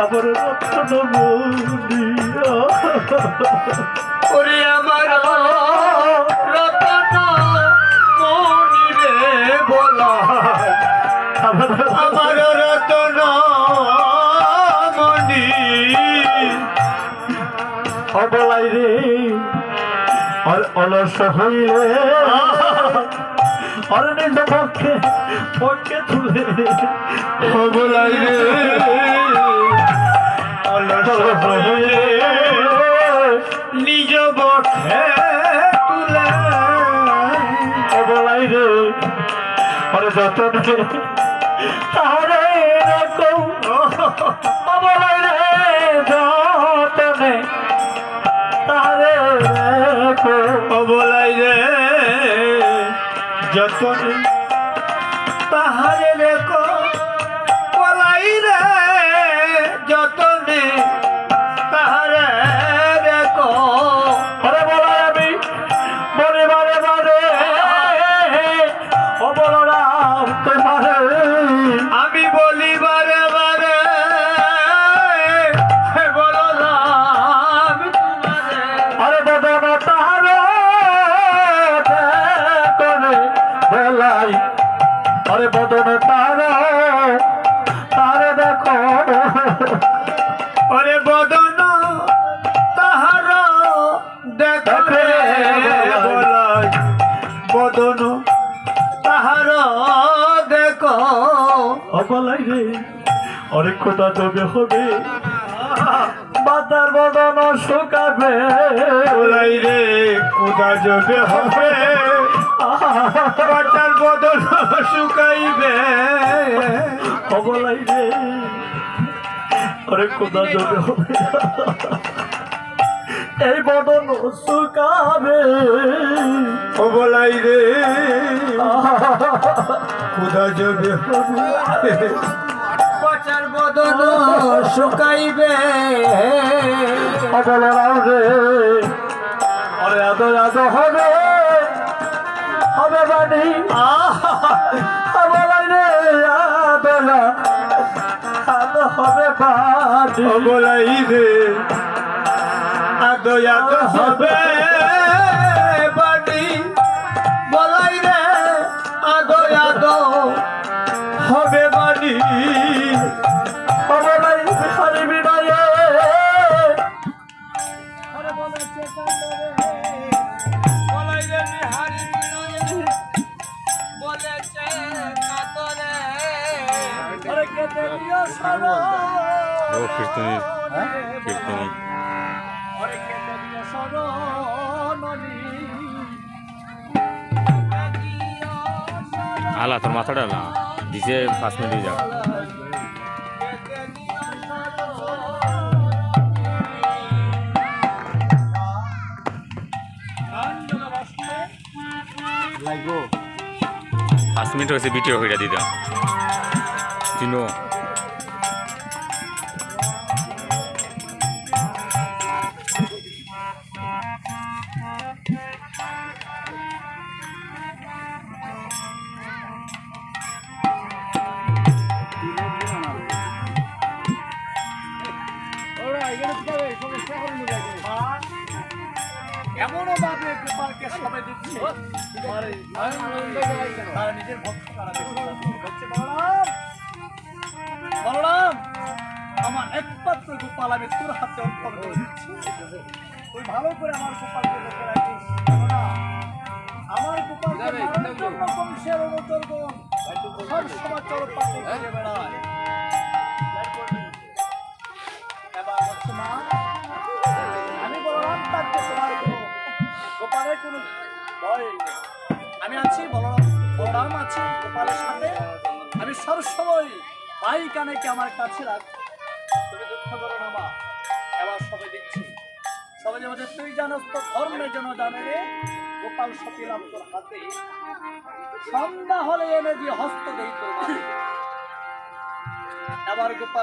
আমার রতন মনিয়া ওরে আমার রতন মনি রে বলা। আমার রতন মনি। অবলাই রে অলস হইলে আর নিজ পক্ষে পক্ষে তুলে নিজ বক্ষে তুলে। অবলাই রে আর যতন তাহলে এরকম অবলাই রে যতনে। তাহলে রে যতন তাহারে রেখো পলাই রে যতনে তাহারে রেখো। আরে বলাই আমি বলে বারে ও তোমারে ওরে বদন তাহার দেখে বদন তাহার দেখো। অবলাই রে। অনেক কথা তবে হবে? বাতার বদন শুকাবে। বলাই রে কোদা যোগে হবে? পাটার বদন শুকাইবে। অবলাই রে। অনেক কথা হবে। এই বদন শুকাবে। ও বলাই রে। কোদা যোগে হবে। পাটার বদন শুকাইবে। অবলারাও রে। অরে আদো আদো হবে। হবে বাণী। অবলাই রে আদোলা আদো হবে ও বলাই রে। আদো আদো হবে বাড়ি বলাই রে। আদো আদো হবে বাড়ি অবলাই ও কীর্তনী কীর্তনী আলা তোর মাথাটা না দিছে পাঁচ মিনিট যাও পাঁচ মিনিট হয়েছে ভিডিও হইয়া দিতাম চিনো এমনও ভাবে গোপালকে সবাই দিচ্ছে তারা নিজের ভক্ত তারা হচ্ছে বলরাম বলরাম আমার একমাত্র গোপাল আমি তোর হাতে অর্পণ করে দিচ্ছি তুই ভালো করে আমার গোপালকে দেখে রাখিস। আমার গোপালকে বংশের অনুচরগণ সব সময় চরপাতে ঘুরে বেড়ায়। এবার বর্তমান আমি বলরাম তাকে তোমার গোপালের কোনো ভয় আমি আছি বলরাম বলরাম আছি গোপালের সাথে। আমি সবসময় ভাই কানেকে আমার কাছে রাখ? তুমি দুঃখ করো না, মা। এবার সবাই দিচ্ছি সবাই যে বলছে, তুই জানো তো, ধর্মের জন্য জানে রে, গোপাল সতীরাম তোর হাতে সন্ধ্যা হলে এনে দিয়ে হস্ত দেই তোর এবার গোপাল